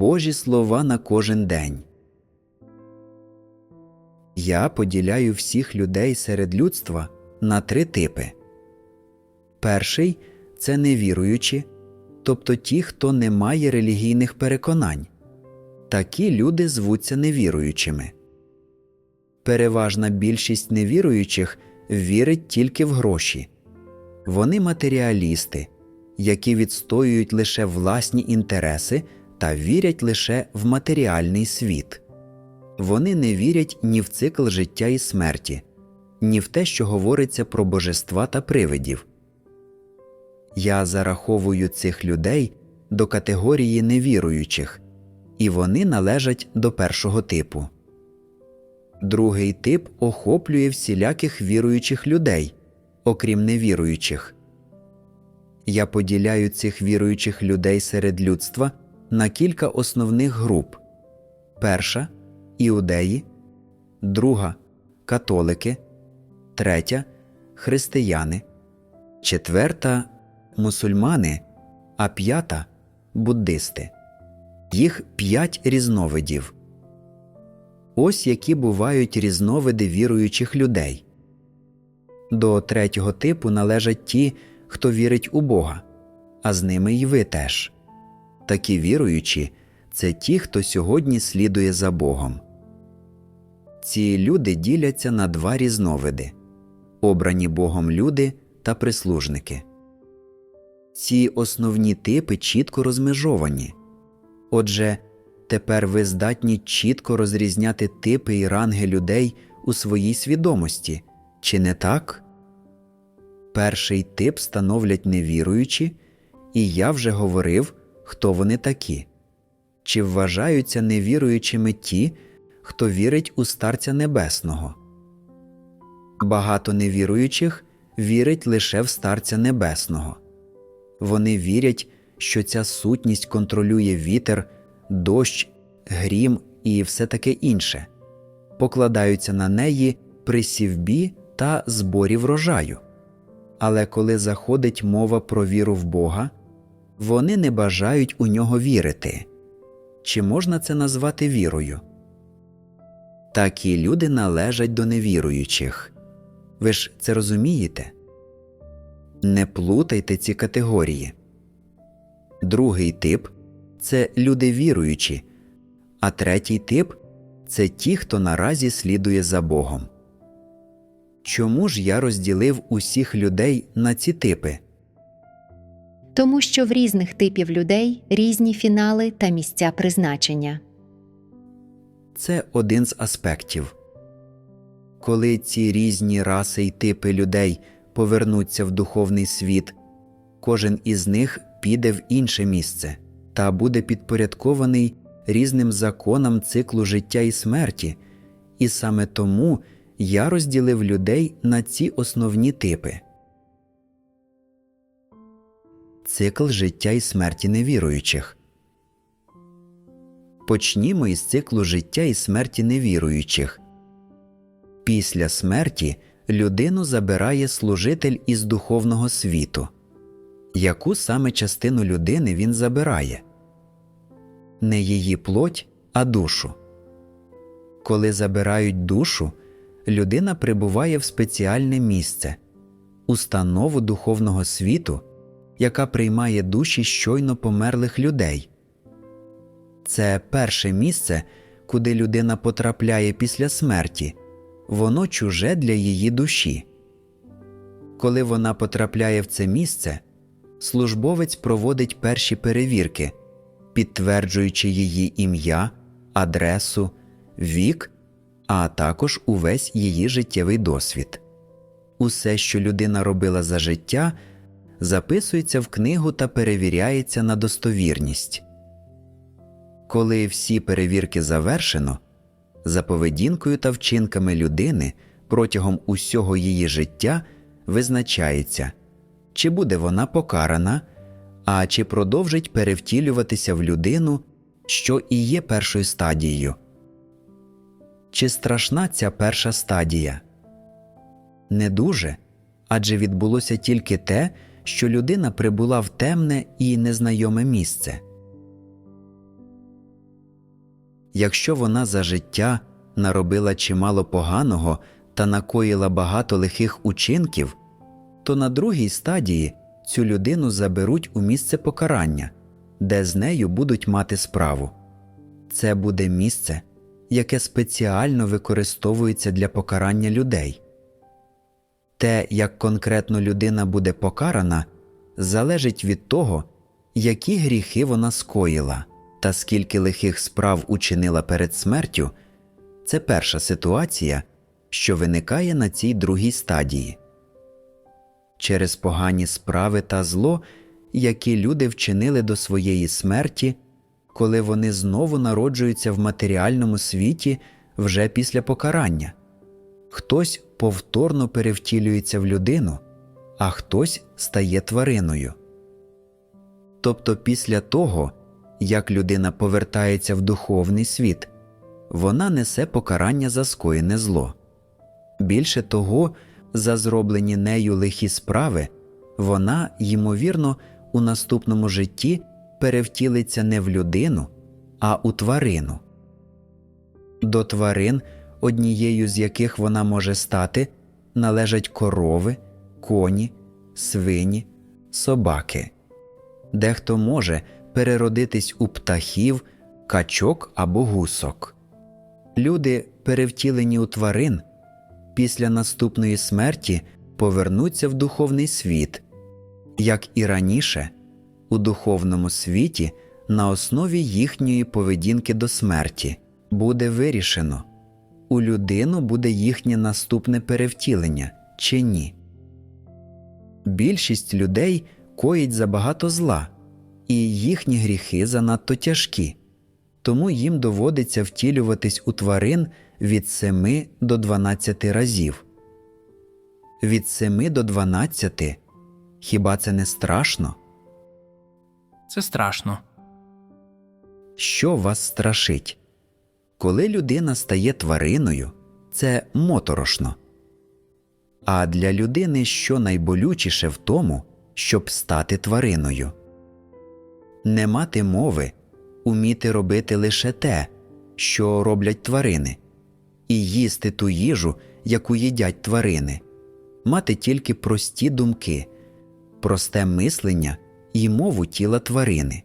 Божі слова на кожен день. Я поділяю всіх людей серед людства на три типи. Перший це невіруючі, тобто ті, хто не має релігійних переконань. Такі люди звуться невіруючими. Переважна більшість невіруючих вірить тільки в гроші. Вони матеріалісти, які відстоюють лише власні інтереси та вірять лише в матеріальний світ. Вони не вірять ні в цикл життя і смерті, ні в те, що говориться про божества та привидів. Я зараховую цих людей до категорії невіруючих, і вони належать до першого типу. Другий тип охоплює всіляких віруючих людей, окрім невіруючих. Я поділяю цих віруючих людей серед людства на кілька основних груп: перша іудеї, друга католики, третя християни, четверта мусульмани, а п'ята буддисти. Їх п'ять різновидів. Ось які бувають різновиди віруючих людей. До третього типу належать ті, хто вірить у Бога, а з ними й ви теж. Такі віруючі це ті, хто сьогодні слідує за Богом. Ці люди діляться на два різновиди обрані Богом люди та прислужники. Ці основні типи чітко розмежовані. Отже, тепер ви здатні чітко розрізняти типи і ранги людей у своїй свідомості, чи не так? Перший тип становлять невіруючі, і я вже говорив, хто вони такі. Чи вважаються невіруючими ті, хто вірить у Старця Небесного? Багато невіруючих вірить лише в Старця Небесного. Вони вірять, що ця сутність контролює вітер, дощ, грім і все таке інше, покладаються на неї при сівбі та зборі врожаю. Але коли заходить мова про віру в Бога, вони не бажають у нього вірити. Чи можна це назвати вірою? Такі люди належать до невіруючих. Ви ж це розумієте? Не плутайте ці категорії. Другий тип це люди віруючі, а третій тип це ті, хто наразі слідує за Богом. Чому ж я розділив усіх людей на ці типи? Тому що в різних типів людей різні фінали та місця призначення. Це один з аспектів. Коли ці різні раси й типи людей повернуться в духовний світ, кожен із них піде в інше місце та буде підпорядкований різним законам циклу життя і смерті, і саме тому я розділив людей на ці основні типи. Цикл життя і смерті невіруючих. Почнімо із циклу життя і смерті невіруючих. Після смерті людину забирає служитель із духовного світу. Яку саме частину людини він забирає? Не її плоть, а душу. Коли забирають душу, людина прибуває в спеціальне місце установу духовного світу, яка приймає душі щойно померлих людей. Це перше місце, куди людина потрапляє після смерті, воно чуже для її душі. Коли вона потрапляє в це місце, службовець проводить перші перевірки, підтверджуючи її ім'я, адресу, вік, а також увесь її життєвий досвід. Усе, що людина робила за життя, записується в книгу та перевіряється на достовірність. Коли всі перевірки завершено, за поведінкою та вчинками людини протягом усього її життя визначається, чи буде вона покарана, а чи продовжить перевтілюватися в людину, що і є першою стадією. Чи страшна ця перша стадія? Не дуже, адже відбулося тільки те, що людина прибула в темне і незнайоме місце. Якщо вона за життя наробила чимало поганого та накоїла багато лихих учинків, то на другій стадії цю людину заберуть у місце покарання, де з нею будуть мати справу. Це буде місце, яке спеціально використовується для покарання людей. Те, як конкретно людина буде покарана, залежить від того, які гріхи вона скоїла та скільки лихих справ учинила перед смертю. Це перша ситуація, що виникає на цій другій стадії. Через погані справи та зло, які люди вчинили до своєї смерті, коли вони знову народжуються в матеріальному світі вже після покарання. Хтось повторно перевтілюється в людину, а хтось стає твариною. Тобто після того, як людина повертається в духовний світ, вона несе покарання за скоєне зло. Більше того, за зроблені нею лихі справи, вона, ймовірно, у наступному житті перевтілиться не в людину, а у тварину. До тварин, однією з яких вона може стати, належать корови, коні, свині, собаки. Дехто може переродитись у птахів, качок або гусок. Люди, перевтілені у тварин, після наступної смерті повернуться в духовний світ, як і раніше, у духовному світі на основі їхньої поведінки до смерті буде вирішено, у людину буде їхнє наступне перевтілення чи ні. Більшість людей коїть забагато зла, і їхні гріхи занадто тяжкі, тому їм доводиться втілюватись у тварин від 7 до 12 разів. Від 7 до 12 хіба це не страшно? Це страшно. Що вас страшить? Коли людина стає твариною, це моторошно. А для людини що найболючіше в тому, щоб стати твариною? Не мати мови, уміти робити лише те, що роблять тварини, і їсти ту їжу, яку їдять тварини, мати тільки прості думки, просте мислення і мову тіла тварини,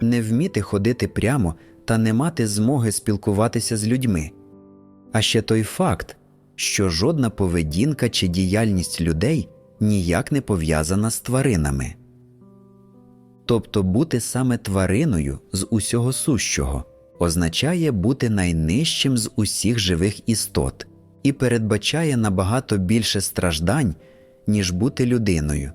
не вміти ходити прямо та не мати змоги спілкуватися з людьми. А ще той факт, що жодна поведінка чи діяльність людей ніяк не пов'язана з тваринами. Тобто бути саме твариною з усього сущого означає бути найнижчим з усіх живих істот і передбачає набагато більше страждань, ніж бути людиною.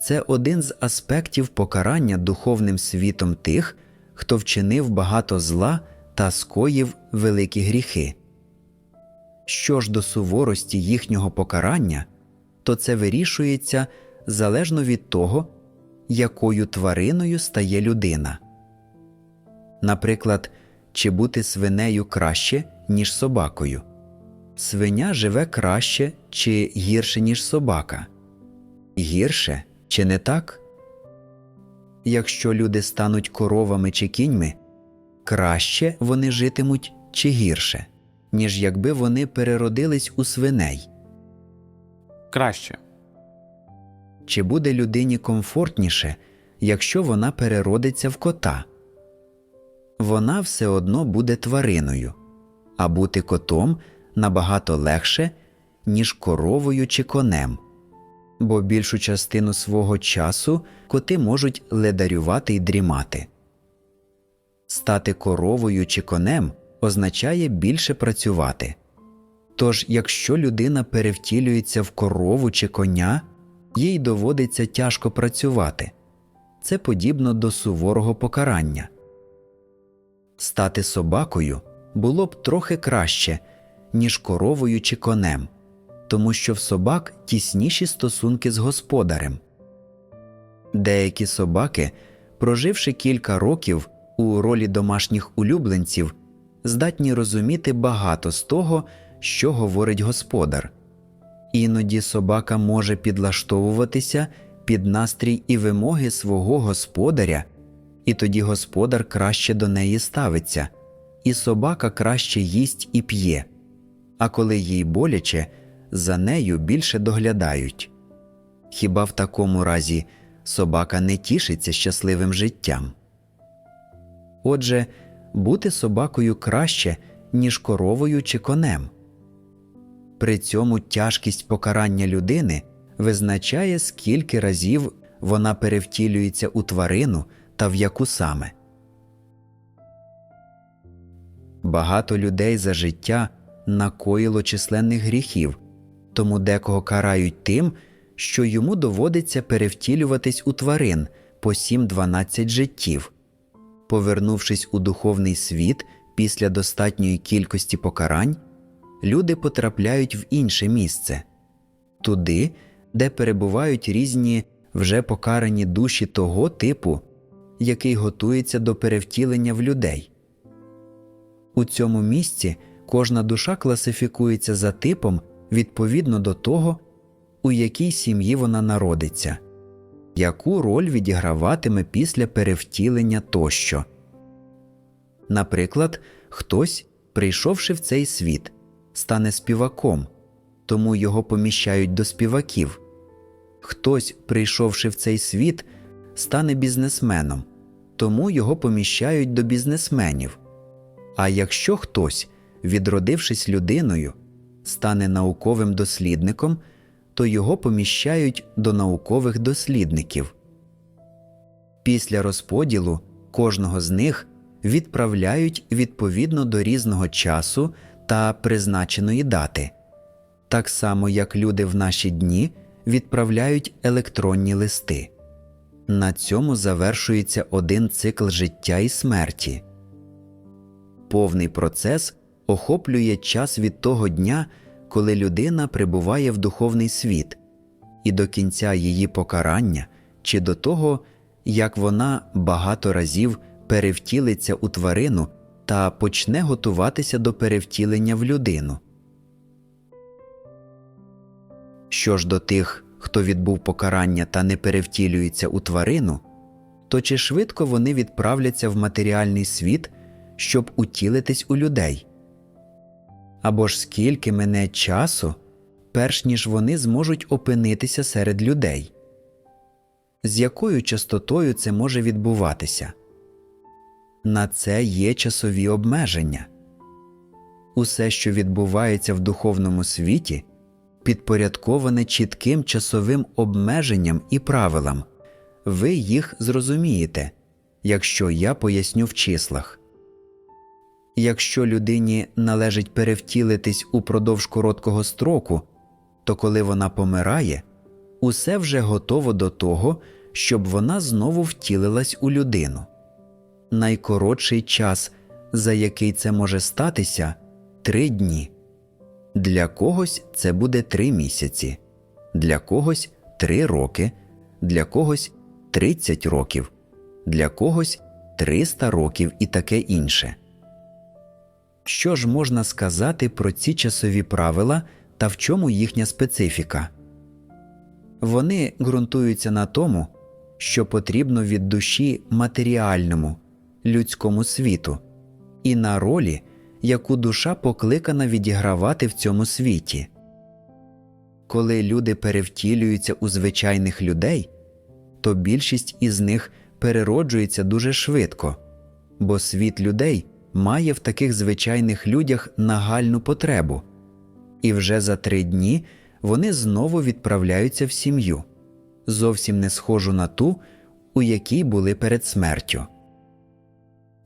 Це один з аспектів покарання духовним світом тих, хто вчинив багато зла та скоїв великі гріхи. Що ж до суворості їхнього покарання, то це вирішується залежно від того, якою твариною стає людина. Наприклад, чи бути свинею краще, ніж собакою. Свиня живе краще чи гірше, ніж собака. Гірше чи не так? Якщо люди стануть коровами чи кіньми, краще вони житимуть чи гірше, ніж якби вони переродились у свиней. Краще. Чи буде людині комфортніше, якщо вона переродиться в кота? Вона все одно буде твариною, а бути котом набагато легше, ніж коровою чи конем, бо більшу частину свого часу коти можуть ледарювати й дрімати. Стати коровою чи конем означає більше працювати. Тож, якщо людина перевтілюється в корову чи коня, їй доводиться тяжко працювати. Це подібно до суворого покарання. Стати собакою було б трохи краще, ніж коровою чи конем, тому що в собак тісніші стосунки з господарем. Деякі собаки, проживши кілька років у ролі домашніх улюбленців, здатні розуміти багато з того, що говорить господар. Іноді собака може підлаштовуватися під настрій і вимоги свого господаря і тоді господар краще до неї ставиться, і собака краще їсть і п'є, а коли їй боляче, за нею більше доглядають. Хіба в такому разі собака не тішиться щасливим життям? Отже, бути собакою краще, ніж коровою чи конем. При цьому тяжкість покарання людини визначає, скільки разів вона перевтілюється у тварину та в яку саме. Багато людей за життя накоїло численних гріхів, тому декого карають тим, що йому доводиться перевтілюватись у тварин по 7-12 життів. Повернувшись у духовний світ після достатньої кількості покарань, люди потрапляють в інше місце туди, де перебувають різні вже покарані душі того типу, який готується до перевтілення в людей. У цьому місці кожна душа класифікується за типом відповідно до того, у якій сім'ї вона народиться, яку роль відіграватиме після перевтілення тощо. Наприклад, хтось, прийшовши в цей світ, стане співаком, тому його поміщають до співаків. Хтось, прийшовши в цей світ, стане бізнесменом, тому його поміщають до бізнесменів. А якщо хтось, відродившись людиною, стане науковим дослідником, то його поміщають до наукових дослідників. Після розподілу кожного з них відправляють відповідно до різного часу та призначеної дати, так само як люди в наші дні відправляють електронні листи. На цьому завершується один цикл життя і смерті. Повний процес охоплює час від того дня, коли людина прибуває в духовний світ, і до кінця її покарання, чи до того, як вона багато разів перевтілиться у тварину та почне готуватися до перевтілення в людину. Що ж до тих, хто відбув покарання та не перевтілюється у тварину, то чи швидко вони відправляться в матеріальний світ, щоб утілитись у людей? Або ж скільки мине часу, перш ніж вони зможуть опинитися серед людей? З якою частотою це може відбуватися? На це є часові обмеження. Усе, що відбувається в духовному світі, підпорядковане чітким часовим обмеженням і правилам. Ви їх зрозумієте, якщо я поясню в числах. Якщо людині належить перевтілитись упродовж короткого строку, то коли вона помирає, усе вже готово до того, щоб вона знову втілилась у людину. Найкоротший час, за який це може статися, три дні. Для когось це буде три місяці, для когось три роки, для когось 30 років, для когось 300 років і таке інше. Що ж можна сказати про ці часові правила та в чому їхня специфіка? Вони ґрунтуються на тому, що потрібно від душі матеріальному, людському світу, і на ролі, яку душа покликана відігравати в цьому світі. Коли люди перевтілюються у звичайних людей, то більшість із них перероджується дуже швидко, бо світ людей має в таких звичайних людях нагальну потребу, і вже за три дні вони знову відправляються в сім'ю, зовсім не схожу на ту, у якій були перед смертю.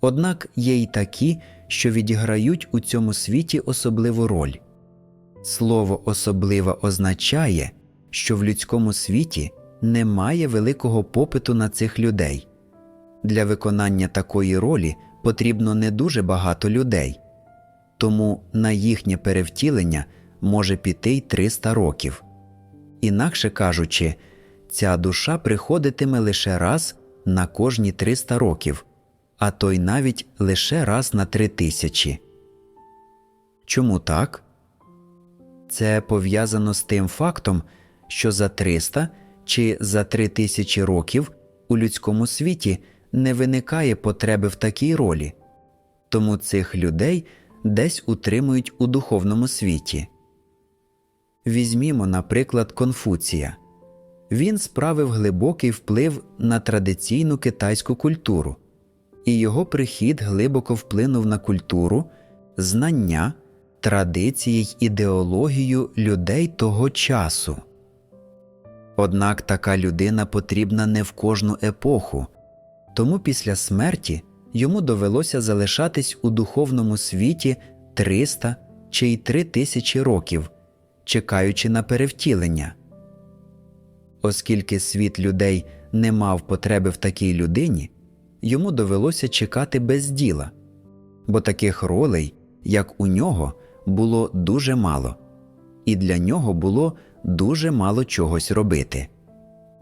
Однак є й такі, що відіграють у цьому світі особливу роль. Слово особлива означає, що в людському світі немає великого попиту на цих людей. Для виконання такої ролі потрібно не дуже багато людей, тому на їхнє перевтілення може піти й 300 років. Інакше кажучи, ця душа приходитиме лише раз на кожні 300 років, а то й навіть лише раз на 3000. Чому так? Це пов'язано з тим фактом, що за 300 чи за 3000 років у людському світі не виникає потреби в такій ролі, тому цих людей десь утримують у духовному світі. Візьмімо, наприклад, Конфуція. Він справив глибокий вплив на традиційну китайську культуру, і його прихід глибоко вплинув на культуру, знання, традиції й ідеологію людей того часу. Однак така людина потрібна не в кожну епоху, тому після смерті йому довелося залишатись у духовному світі 300 чи й 3 тисячі років, чекаючи на перевтілення. Оскільки світ людей не мав потреби в такій людині, йому довелося чекати без діла, бо таких ролей, як у нього, було дуже мало, і для нього було дуже мало чогось робити.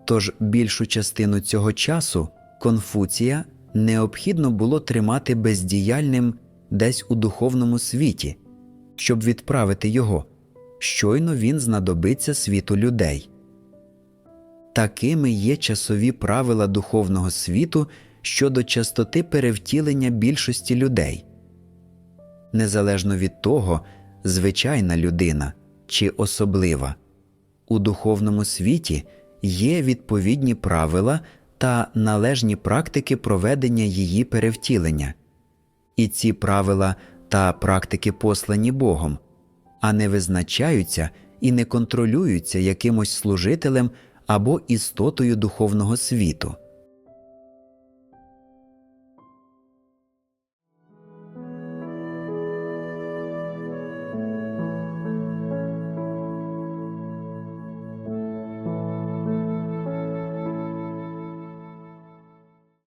Тож більшу частину цього часу Конфуція необхідно було тримати бездіяльним десь у духовному світі, щоб відправити його, щойно він знадобиться світу людей. Такими є часові правила духовного світу щодо частоти перевтілення більшості людей. Незалежно від того, звичайна людина чи особлива, у духовному світі є відповідні правила та належні практики проведення її перевтілення, і ці правила та практики послані Богом, а не визначаються і не контролюються якимось служителем або істотою духовного світу.